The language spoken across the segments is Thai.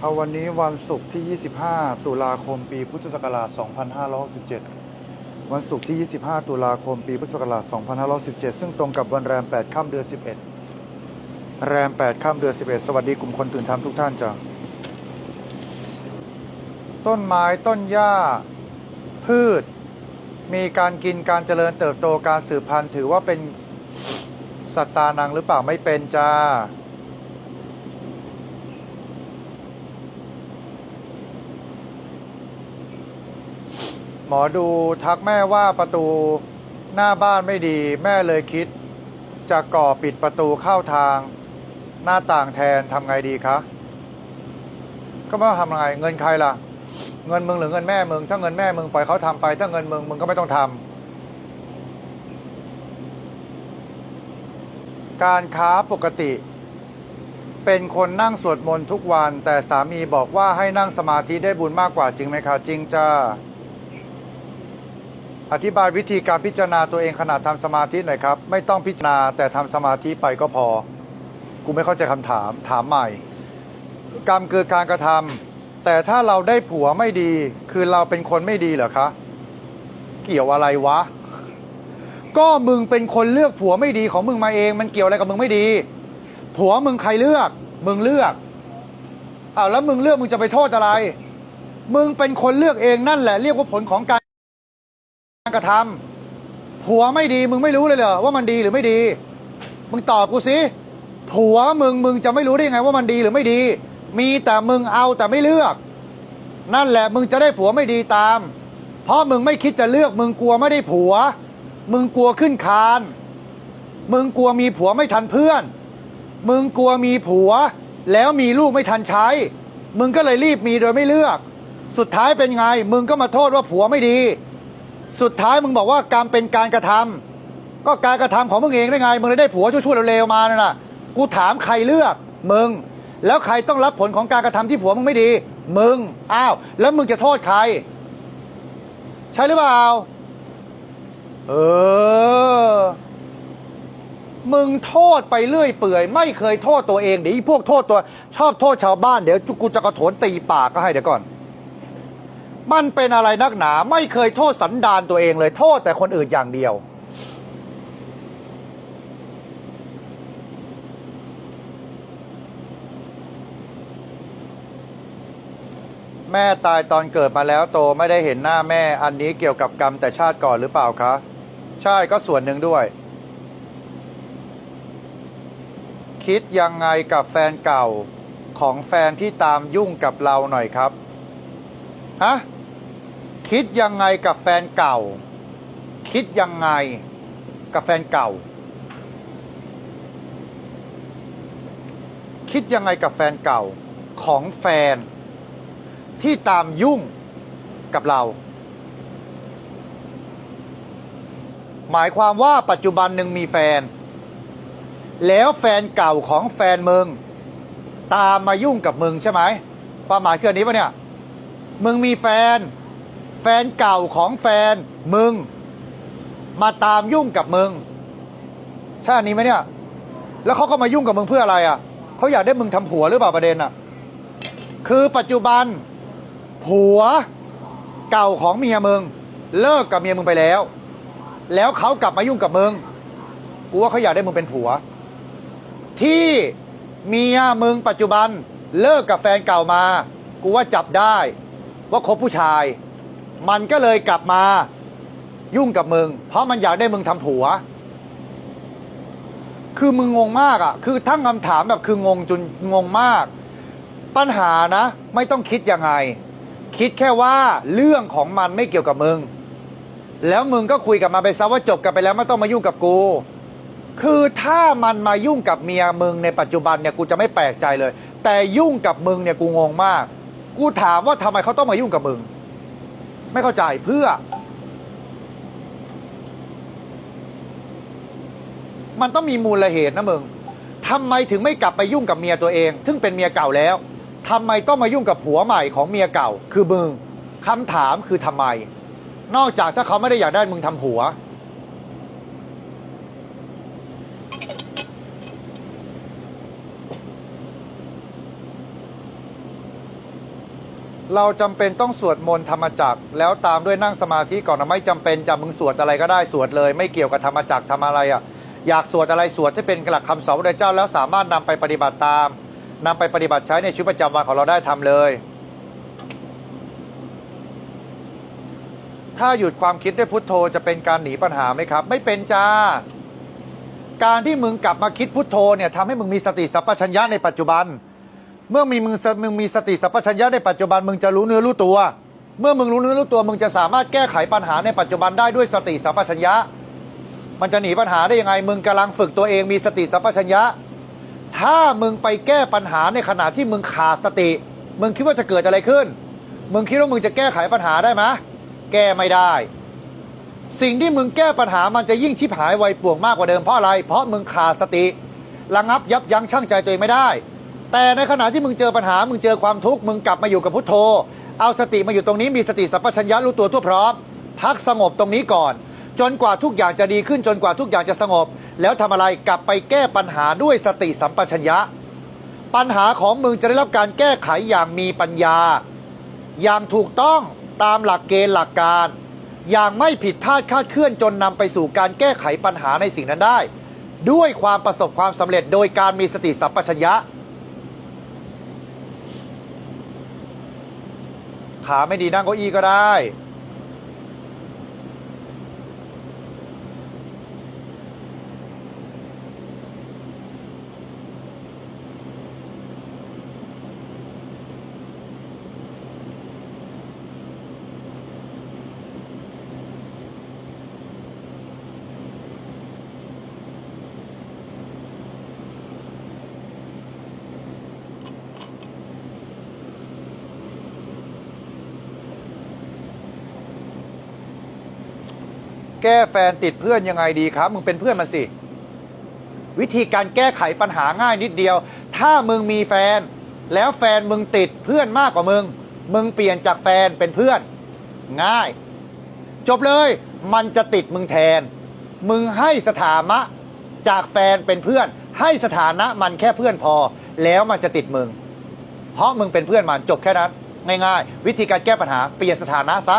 เอาวันนี้วันศุกร์ที่ 25 ตุลาคม ปีพุทธศักราช 2567 วันศุกร์ที่ 25 ตุลาคม ปีพุทธศักราช 2517 ซึ่งตรงกับวันแรม 8 ค่ำเดือน 11 แรม 8 ค่ำเดือน 11 สวัสดีกลุ่มคนตื่นทำทุกท่านจ้ะ ต้นไม้ต้นหญ้า พืช มีการกินการเจริญเติบโตการสืบพันธุ์ถือว่าเป็นสัตตานังหรือเปล่าไม่เป็นจ้า หมอดูทักแม่ว่าประตูหน้าบ้านไม่ดี แม่เลยคิด จะก่อปิดประตูเข้าทาง หน้าต่างแทนทำไงดีคะก็ไม่ทำไงเงินใครล่ะ เงินมึงหรือเงินแม่มึง ถ้าเงินแม่มึงปล่อยเขาทำไป ถ้าเงินมึงมึงก็ไม่ต้องทำการค้าปกติ เป็นคนนั่งสวดมนต์ทุกวัน แต่สามีบอกว่าให้นั่งสมาธิได้บุญมากกว่าจริงไหมคะจริงจ้า อธิบายวิธีการพิจารณาตัวเองขณะทำสมาธิหน่อยครับ ไม่ต้องพิจารณาแต่ทำสมาธิไปก็พอ กูไม่เข้าใจคำถามถามใหม่ กรรมคือการกระทำแต่ถ้าเราได้ผัวไม่ดี คือเราเป็นคนไม่ดีเหรอคะเกี่ยวอะไรวะ ก็มึงเป็นคนเลือกผัวไม่ดีของมึงมาเอง มันเกี่ยวอะไรกับมึงไม่ดี ผัวมึงใครเลือก มึงเลือกอ้าวแล้วมึงเลือกมึงจะไปโทษอะไร มึงเป็นคนเลือกเองนั่นแหละ เรียกว่าผลของการ กระทำผัวไม่ดีมึงไม่รู้เลยเหรอว่ามันดีหรือไม่ดี มึงตอบกูสิผัวมึงมึงจะไม่รู้ได้ยังไงว่ามันดีหรือไม่ดี มีแต่มึงเอาแต่ไม่เลือก นั่นแหละมึงจะได้ผัวไม่ดีตาม เพราะมึงไม่คิดจะเลือก มึงกลัวไม่ได้ผัว มึงกลัวขึ้นคาน มึงกลัวมีผัวไม่ทันเพื่อน มึงกลัวมีผัว แล้วมีลูกไม่ทันใช้ มึงก็เลยรีบมีโดยไม่เลือก สุดท้ายเป็นไง มึงก็มาโทษว่าผัวไม่ดี สุดท้ายมึงบอกว่ากรรมเป็นการกระทำก็การกระทำของมึงเองได้ไง มึงเลยได้ผัวชั่วๆเร็วๆมาน่นน่ะกูถามใครเลือกมึง แล้วใครต้องรับผลของการกระทำที่ผัวมึงไม่ดี มึงอ้าว แล้วมึงจะโทษใคร ใช่หรือเปล่าเออ มึงโทษไปเรื่อยเปื่อย ไม่เคยโทษตัวเองเดี๋ยวพวกโทษตัว ชอบโทษชาวบ้านเดี๋ยวกูจะกระโถนตีปากก็ให้เดี๋ยวก่อน มันเป็นอะไรนักหนา ไม่เคยโทษสันดานตัวเองเลย โทษแต่คนอื่นอย่างเดียว แม่ตายตอนเกิดมาแล้วโตไม่ได้เห็นหน้าแม่อันนี้เกี่ยวกับกรรมแต่ชาติก่อนหรือเปล่าคะ ใช่ก็ส่วนหนึ่งด้วย คิดยังไงกับแฟนเก่าของแฟนที่ตามยุ่งกับเราหน่อยครับ ฮะ คิดยังไงกับแฟนเก่า คิดยังไงกับแฟนเก่า คิดยังไงกับแฟนเก่าของแฟน ที่ตามยุ่งกับเรา หมายความว่าปัจจุบันหนึ่งมีแฟน แล้วแฟนเก่าของแฟนมึง ตามมายุ่งกับมึงใช่ไหม ความหมายคืออันนี้ปะเนี่ย มึงมีแฟน ฟนเก่าของแฟนมึง มาตามยุ่งกับมึงใช่อันนี้ไหมเนี่ย แล้วเขาก็มายุ่งกับมึงเพื่ออะไรอะเขาอยากได้มึงทำผัวหรือเปล่าประเด็นอะ คือปัจจุบันผัวเก่าของเมียมึง เลิกกับเมียมึงไปแล้ว แล้วเขากลับมายุ่งกับมึงกูว่าเขาอยากได้มึงเป็นผัว ที่เมียมึงปัจจุบันเลิกกับแฟนเก่ามา กูว่าจับได้ว่าคบผู้ชาย มันก็เลยกลับมายุ่งกับมึง เพราะมันอยากได้มึงทำผัว คือมึงงงมากอะ คือทั้งคำถามแบบคืองงจนงงมาก ปัญหานะ ไม่ต้องคิดยังไง คิดแค่ว่าเรื่องของมันไม่เกี่ยวกับมึง แล้วมึงก็คุยกับมันไปซะว่าจบกันไปแล้วไม่ต้องมายุ่งกับกู คือถ้ามันมายุ่งกับเมียมึงในปัจจุบันเนี่ยกูจะไม่แปลกใจเลย แต่ยุ่งกับมึงเนี่ยกูงงมาก กูถามว่าทำไมเขาต้องมายุ่งกับมึง ไม่เข้าใจเพื่อ มันต้องมีมูลเหตุนะมึงทำไมถึงไม่กลับไปยุ่งกับเมียตัวเอง ซึ่งเป็นเมียเก่าแล้วทำไมต้องมายุ่งกับผัวใหม่ของเมียเก่า คือมึงคำถามคือทำไม นอกจากถ้าเขาไม่ได้อยากได้มึงทำผัว เราจำเป็นต้องสวดมนต์ธรรมจักรแล้วตามด้วยนั่งสมาธิก่อนนะไม่จำเป็นจะมึงสวดอะไรก็ได้สวดเลย ไม่เกี่ยวกับธรรมจักรทำอะไรอะอยากสวดอะไรสวดที่เป็นหลักคำสอนพระเจ้าแล้วสามารถนำไปปฏิบัติตามนำไปปฏิบัติใช้ในชีวิตประจำวันของเราได้ทำเลย ถ้าหยุดความคิดด้วยพุทโธจะเป็นการหนีปัญหาไหมครับ ไม่เป็นจ้า การที่มึงกลับมาคิดพุทโธเนี่ยทำให้มึงมีสติสัพพัญญะในปัจจุบัน เมื่อมีมึงมึงมีสติสัพพัญญะในปัจจุบันมึงจะรู้เนื้อรู้ตัว เมื่อมึงรู้เนื้อรู้ตัวมึงจะสามารถแก้ไขปัญหาในปัจจุบันได้ด้วยสติสัพพัญญะ มันจะหนีปัญหาได้ยังไง มึงกำลังฝึกตัวเองมีสติสัพพัญญะ ถ้ามึงไปแก้ปัญหาในขณะที่มึงขาดสติ มึงคิดว่าจะเกิดอะไรขึ้น มึงคิดว่ามึงจะแก้ไขปัญหาได้ไหมแก้ไม่ได้ สิ่งที่มึงแก้ปัญหามันจะยิ่งชิบหายไวป่วงมากกว่าเดิมเพราะอะไร เพราะมึงขาดสติ ระงับยับยั้งชั่งใจตัวเองไม่ได้ แต่ในขณะที่มึงเจอปัญหา มึงเจอความทุกข์ มึงกลับมาอยู่กับพุทโธ เอาสติมาอยู่ตรงนี้ มีสติสัพพัญญะรู้ตัวทั่วพร้อม พักสงบตรงนี้ก่อน จนกว่าทุกอย่างจะดีขึ้น จนกว่าทุกอย่างจะสงบ แล้วทำอะไรกลับไปแก้ปัญหาด้วยสติสัมปชัญญะ ปัญหาของมึงจะได้รับการแก้ไขอย่างมีปัญญา อย่างถูกต้องตามหลักเกณฑ์หลักการ อย่างไม่ผิดพลาดคาดเคลื่อนจนนำไปสู่การแก้ไขปัญหาในสิ่งนั้นได้ ด้วยความประสบความสำเร็จโดยการมีสติสัมปชัญญะ ขาไม่ดีนั่งเก้าอี้ก็ได้ แก้แฟนติดเพื่อนยังไงดีครับ มึงเป็นเพื่อนมันสิ วิธีการแก้ไขปัญหาง่ายนิดเดียว ถ้ามึงมีแฟน แล้วแฟนมึงติดเพื่อนมากกว่ามึง มึงเปลี่ยนจากแฟนเป็นเพื่อน ง่าย จบเลย มันจะติดมึงแทน มึงให้สถานะจากแฟนเป็นเพื่อน ให้สถานะมันแค่เพื่อนพอ แล้วมันจะติดมึง เพราะมึงเป็นเพื่อนมันจบแค่นั้นง่ายๆ วิธีการแก้ปัญหาเปลี่ยนสถานะซะ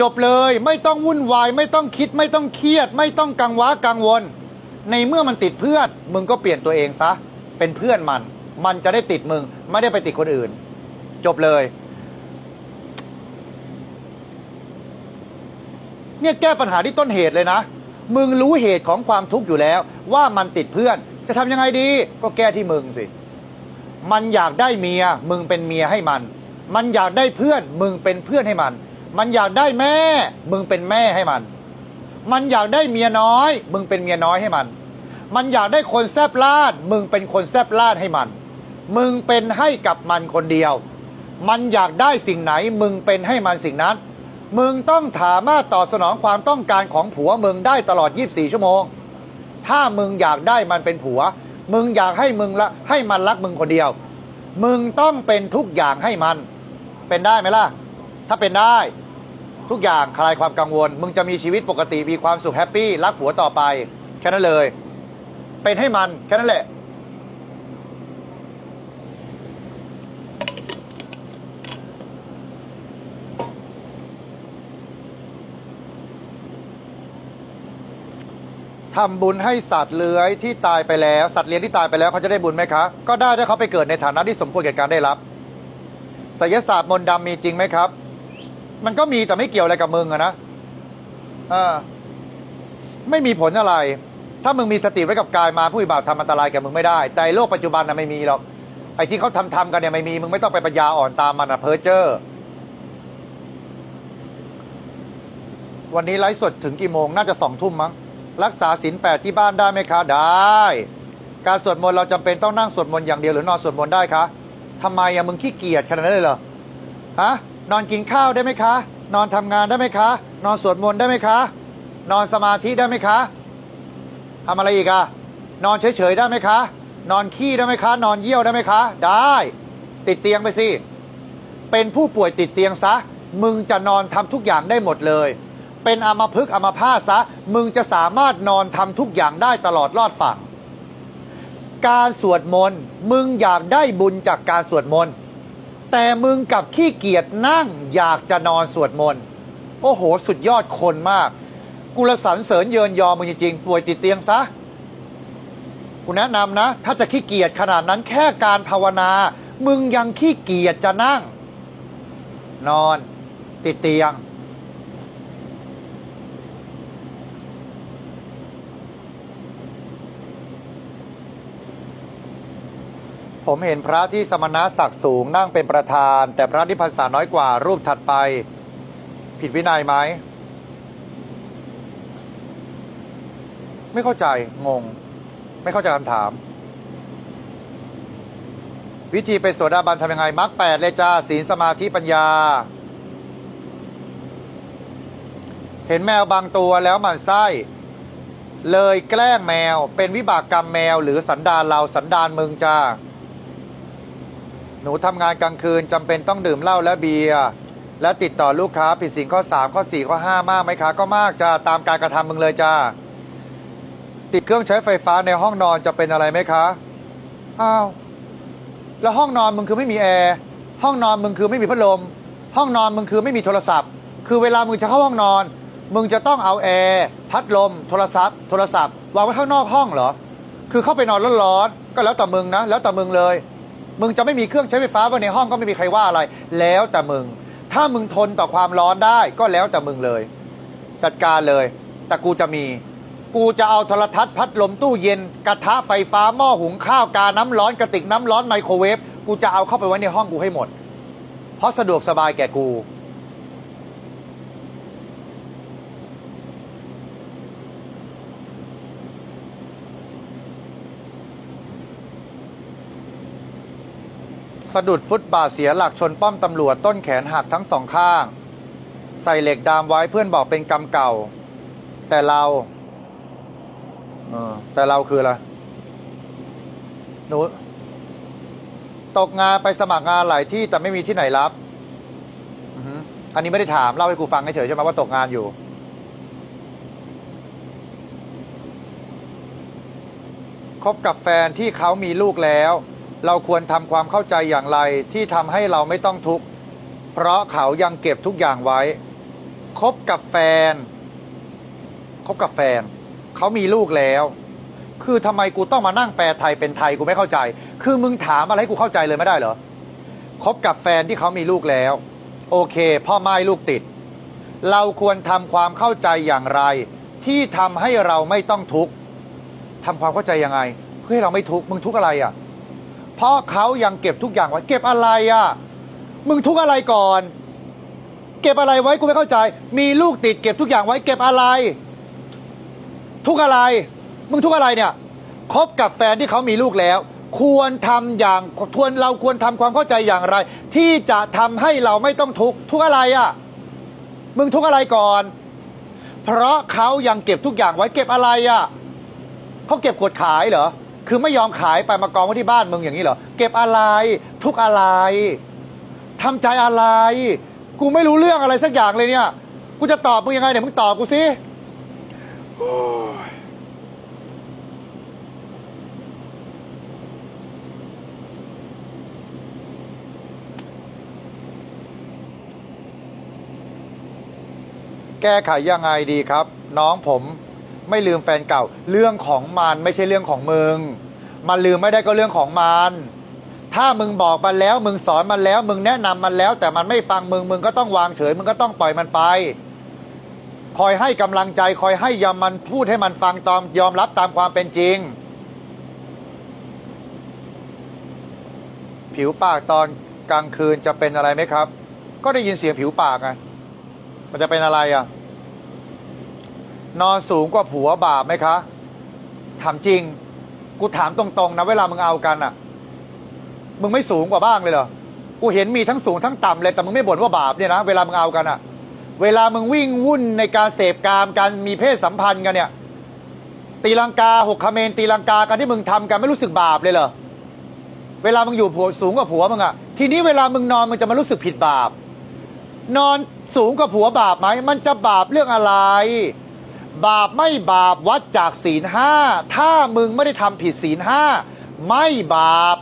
จบเลยไม่ต้องวุ่นวาย ไม่ต้องคิด ไม่ต้องเครียด ไม่ต้องกังวะกังวล ในเมื่อมันติดเพื่อนมึงก็เปลี่ยนตัวเองซะ เป็นเพื่อนมัน มันจะได้ติดมึง ไม่ได้ไปติดคนอื่น จบเลย เนี่ยแก้ปัญหาที่ต้นเหตุเลยนะ มึงรู้เหตุของความทุกข์อยู่แล้ว ว่ามันติดเพื่อน จะทำยังไงดี ก็แก้ที่มึงสิ มันอยากได้เมีย มึงเป็นเมียให้มัน มันอยากได้เพื่อน มึงเป็นเพื่อนให้มัน มันอยากได้แม่ มึงเป็นแม่ให้มัน มันอยากได้เมียน้อย มึงเป็นเมียน้อยให้มัน มันอยากได้คนแซบลาด มึงเป็นคนแซบลาดให้มัน มึงเป็นให้กับมันคนเดียว มันอยากได้สิ่งไหน มึงเป็นให้มันสิ่งนั้น มึงต้องสามารถตอบสนองความต้องการของผัวมึงได้ตลอด 24 ชั่วโมง ถ้ามึงอยากได้มันเป็นผัว มึงอยากให้มึงละให้มันรักมึงคนเดียว มึงต้องเป็นทุกอย่างให้มัน เป็นได้ไหมล่ะ ถ้าเป็นได้ ทุกอย่างคลายความกังวล มึงจะมีชีวิตปกติมีความสุขแฮปปี้รักผัวต่อไป แค่นั้นเลย เป็นให้มัน แค่นั้นแหละ ทำบุญให้สัตว์เลื้อยที่ตายไปแล้วสัตว์เลี้ยงที่ตายไปแล้วเขาจะได้บุญไหมคะ ก็ได้ถ้าเขาไปเกิดในฐานะที่สมควรแก่การได้รับไสยศาสตร์มนต์ดำมีจริงไหมครับ มันก็มีแต่ไม่เกี่ยวอะไรกับมึงอะนะเออ ไม่มีผลอะไร ถ้ามึงมีสติไว้กับกายมาผู้วิบากทำอันตรายแก่มึงไม่ได้ แต่โลกปัจจุบันน่ะไม่มีหรอกไอ้ที่เขาทำทำกันเนี่ยไม่มีมึงไม่ต้องไปปัญญาอ่อนตามมันอะเพอเจอร์วันนี้ไลฟ์สดถึงกี่โมงน่าจะสองทุ่มมั้งรักษาศีลแปดที่บ้านได้ไหมคะได้ การสวดมนต์เราจำเป็นต้องนั่งสวดมนต์อย่างเดียวหรือนอนสวดมนต์ได้คะทำไมอะมึงขี้เกียจขนาดนั้นเลยเหรอฮะ นอนกินข้าวได้ไหมคะ นอนทำงานได้ไหมคะ นอนสวดมนต์ได้ไหมคะ นอนสมาธิได้ไหมคะทำอะไรอีกอะนอนเฉยๆได้ไหมคะ นอนขี้ได้ไหมคะ นอนเยี่ยวได้ไหมคะ ได้ ติดเตียงไปสิเป็นผู้ป่วยติดเตียงซะ มึงจะนอนทำทุกอย่างได้หมดเลย เป็นอัมพฤกอมพาซะ มึงจะสามารถนอนทำทุกอย่างได้ตลอดรอดฝั่งการสวดมนต์มึงอยากได้บุญจากการสวดมนต์ แต่มึงกับขี้เกียจนั่งอยากจะนอนสวดมนต์โอ้โห สุดยอดคนมาก กุลสรรเสริญเยินยอมึงจริงๆป่วยติดเตียงซะกูแนะนำนะ ถ้าจะขี้เกียจขนาดนั้นแค่การภาวนา มึงยังขี้เกียจจะนั่ง นอน ติดเตียง ผมเห็นพระที่สมณศักดิ์สูงนั่งเป็นประธาน แต่พระที่พรรษาน้อยกว่ารูปถัดไป ผิดวินัยไหม ไม่เข้าใจงง ไม่เข้าใจคำถาม วิธีไปโสดาบันทำยังไงมรรคแปดเลยจ้าศีลสมาธิปัญญา เห็นแมวบางตัวแล้วหมันไส้เลยแกล้งแมวเป็นวิบากกรรมแมวหรือสันดานเราสันดานมึงจ้า หนูทำงานกลางคืนจำเป็นต้องดื่มเหล้าและเบียร์และติดต่อลูกค้าผิดสิ่งข้อ3ข้อ4ข้อ5มากไหมคะก็มากจ้าตามการกระทำมึงเลยจ้าติดเครื่องใช้ไฟฟ้าในห้องนอนจะเป็นอะไรไหมคะอ้าวแล้วห้องนอนมึงคือไม่มีแอร์ห้องนอนมึงคือไม่มีพัดลม ห้องนอนมึงคือไม่มีโทรศัพท์ คือเวลามึงจะเข้าห้องนอน มึงจะต้องเอาแอร์พัดลม โทรศัพท์ โทรศัพท์วางไว้ข้างนอกห้องเหรอ คือเข้าไปนอนร้อนๆก็แล้วแต่มึงนะ แล้วแต่มึงเลย มึงจะไม่มีเครื่องใช้ไฟฟ้าไว้ในห้องก็ไม่มีใครว่าอะไร แล้วแต่มึง ถ้ามึงทนต่อความร้อนได้ก็แล้วแต่มึงเลย จัดการเลย แต่กูจะมี กูจะเอาโทรทัศน์พัดลมตู้เย็น กระทะไฟฟ้าหม้อหุงข้าวกาน้ำร้อนกระติกน้ำร้อนไมโครเวฟกูจะเอาเข้าไปไว้ในห้องกูให้หมด เพราะสะดวกสบายแก่กู สะดุดฟุตบาทเสียหลักชนป้อมตำรวจต้นแขนหักทั้งสองข้าง ใส่เหล็กดามไว้เพื่อนบอกเป็นกรรมเก่า แต่เราเออแต่เราคืออะไรหนูตกงานไปสมัครงานหลายที่แต่ไม่มีที่ไหนรับอันนี้ไม่ได้ถามเล่าให้กูฟังเฉยใช่ไหมว่าตกงานอยู่คบกับแฟนที่เขามีลูกแล้ว เราควรทำความเข้าใจอย่างไรที่ทำให้เราไม่ต้องทุกข์เพราะเขายังเก็บทุกอย่างไว้ คบกับแฟน คบกับแฟน เขามีลูกแล้ว คือทำไมกูต้องมานั่งแปลไทยเป็นไทยกูไม่เข้าใจ คือมึงถามอะไรให้กูเข้าใจเลยไม่ได้เหรอคบกับแฟนที่เขามีลูกแล้ว โอเค พ่อไม้ลูกติด เราควรทำความเข้าใจอย่างไร ที่ทำให้เราไม่ต้องทุกข์ทำความเข้าใจยังไง เพื่อให้เราไม่ทุกข์มึงทุกข์อะไรอะ เพราะเขายังเก็บทุกอย่างไว้ เก็บอะไรอะ มึงทุกอะไรก่อน เก็บอะไรไว้กูไม่เข้าใจ มีลูกติดเก็บทุกอย่างไว้ เก็บอะไร ทุกอะไร มึงทุกอะไรเนี่ยคบกับแฟนที่เขามีลูกแล้ว ควรทำอย่างควรเราควรทำความเข้าใจอย่างไร ที่จะทำให้เราไม่ต้องทุกทุกอะไรอะ มึงทุกอะไรก่อน เพราะเขายังเก็บทุกอย่างไว้เก็บอะไรอะเขาเก็บขวดขายเหรอ คือไม่ยอมขายไปมากองไว้ที่บ้านมึงอย่างนี้เหรอ เก็บอะไร ทุกอะไรทำใจอะไร กูไม่รู้เรื่องอะไรสักอย่างเลยเนี่ย กูจะตอบมึงยังไงเนี่ยมึงตอบกูสิแก้ไขยังไงดีครับ น้องผม ไม่ลืมแฟนเก่า เรื่องของมันไม่ใช่เรื่องของมึง มันลืมไม่ได้ก็เรื่องของมัน ถ้ามึงบอกมันแล้ว มึงสอนมันแล้ว มึงแนะนำมันแล้ว แต่มันไม่ฟังมึงมึงก็ต้องวางเฉย มึงก็ต้องปล่อยมันไป คอยให้กำลังใจ คอยให้ยอมมันพูดให้มันฟังตามยอมรับตามความเป็นจริง ผิวปากตอนกลางคืนจะเป็นอะไรไหมครับ ก็ได้ยินเสียงผิวปากไงมันจะเป็นอะไรอะ นอนสูงกว่าผัวบาปไหมคะ ถามจริง กูถามตรงๆนะเวลามึงเอากันอะ มึงไม่สูงกว่าบ้างเลยเหรอ กูเห็นมีทั้งสูงทั้งต่ำเลยแต่มึงไม่บ่นว่าบาปเนี่ยนะเวลามึงเอากันอะ เวลามึงวิ่งวุ่นในการเสพกามการมีเพศสัมพันธ์กันเนี่ย ตีลังกาหกคาเมนตีลังกากันที่มึงทำกันไม่รู้สึกบาปเลยเหรอ เวลามึงอยู่ผัวสูงกว่าผัวมึงอะทีนี้เวลามึงนอนมึงจะมารู้สึกผิดบาป นอนสูงกว่าผัวบาปไหมมันจะบาปเรื่องอะไร บาปไม่บาปวัดจากศีลห้าถ้ามึงไม่ได้ทำผิดศีลห้าไม่บาป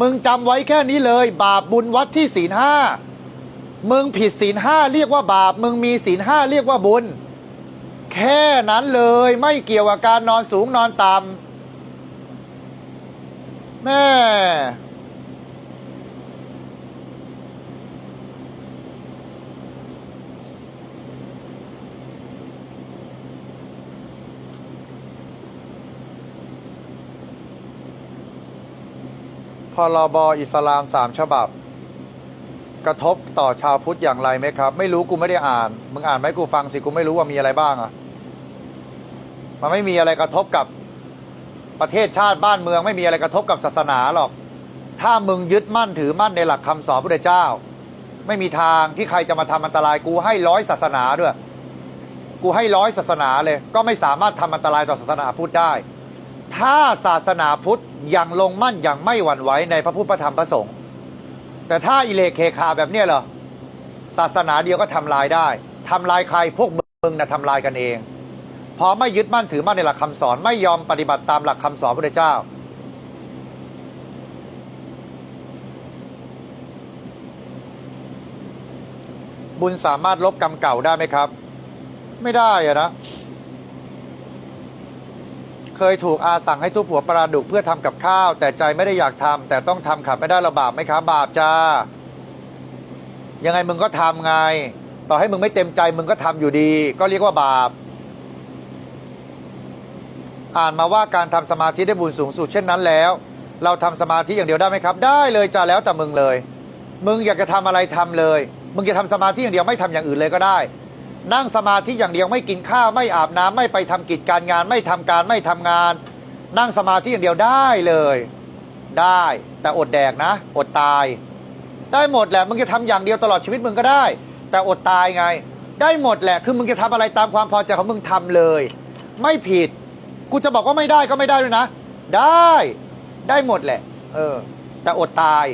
มึงจำไว้แค่นี้เลย บาปบุญวัดที่ศีลห้ามึงผิดศีลห้าเรียกว่าบาป มึงมีศีลห้าเรียกว่าบุญ แค่นั้นเลยไม่เกี่ยวกับการนอนสูงนอนต่ำแม่ พรบอิสลามสามฉบับ กระทบต่อชาวพุทธอย่างไรไหมครับ ไม่รู้กูไม่ได้อ่าน มึงอ่านไหมกูฟังสิกูไม่รู้ว่ามีอะไรบ้างอะมันไม่มีอะไรกระทบกับประเทศชาติบ้านเมือง ไม่มีอะไรกระทบกับศาสนาหรอก ถ้ามึงยึดมั่นถือมั่นในหลักคำสอนพระเจ้า ไม่มีทางที่ใครจะมาทำอันตรายกูให้ร้อยศาสนาด้วย กูให้ร้อยศาสนาเลย ก็ไม่สามารถทำอันตรายต่อศาสนาพุทธได้ ถ้าศาสนาพุทธยังลงมั่นอย่างไม่หวั่นไหวในพระพุทธพระธรรมพระสงฆ์แต่ถ้าอิเลเคคาแบบเนี้ยเหรอศาสนาเดียวก็ทำลายได้ทำลายใครพวกมึงนะทำลายกันเองพอไม่ยึดมั่นถือมั่นในหลักคำสอนไม่ยอมปฏิบัติตามหลักคำสอนพระเจ้า บุญสามารถลบกรรมเก่าได้ไหมครับ ไม่ได้อะนะ เคยถูกอาสั่งให้ทุบหัวปลาดุกเพื่อทำกับข้าว แต่ใจไม่ได้อยากทำแต่ต้องทำขับไม่ได้ระบาปไหมครับบาปจ้า ยังไงมึงก็ทำไง ต่อให้มึงไม่เต็มใจมึงก็ทำอยู่ดี ก็เรียกว่าบาป อ่านมาว่าการทำสมาธิได้บุญสูงสุดเช่นนั้นแล้ว เราทำสมาธิอย่างเดียวได้ไหมครับ ได้เลยจ้าแล้วแต่มึงเลย มึงอยากจะทำอะไรทำเลย มึงจะทำสมาธิอย่างเดียวไม่ทำอย่างอื่นเลยก็ได้ นั่งสมาธิอย่างเดียวไม่กินข้าวไม่อาบน้ำไม่ไปทำกิจการงาน ไม่ทำการไม่ทำงาน นั่งสมาธิอย่างเดียวได้เลย ได้ แต่อดแดกนะ อดตาย ได้หมดแหละมึงจะทำอย่างเดียวตลอดชีวิตมึงก็ได้ แต่อดตายไง ได้หมดแหละคือมึงจะทำอะไรตามความพอใจของมึงทำเลย ไม่ผิด กูจะบอกว่าไม่ได้ก็ไม่ได้ด้วยนะ ได้ ได้หมดแหละ เออ แต่อดตาย